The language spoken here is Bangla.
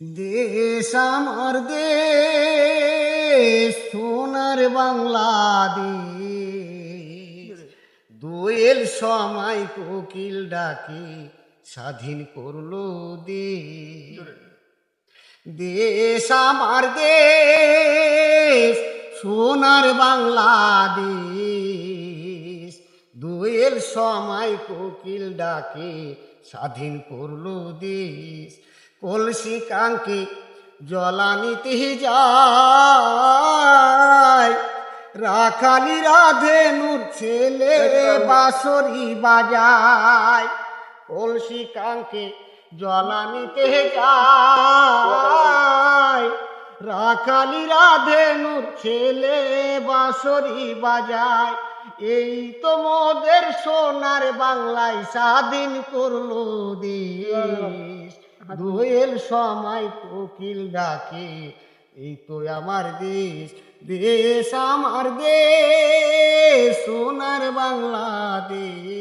দেশ আমার দেশ, সোনার বাংলাদেশ। দোয়েল সময় কোকিল ডাকে, স্বাধীন করল দেশ। আমার দেশ, সোনার বাংলাদেশ। দোয়েল সময় কোকিল ডাকে, স্বাধীন করল দেশ। কলসি কাঙ্কে জলানিতে যায়। রাখালি রাধে নূর ছেলে বাসরি বাজায়। কলসি কাঙ্কে জলানিতে যায়। রাখালি রাধে নূর ছেলে বাসরি বাজায়। এই তো মোদের সোনার বাংলায় স্বাধীন করল দেশ। দোয়েল সময় কোকিল ডাকে এই তো আমার দেশ দেশ আমার দেশ সোনার বাংলাদেশ।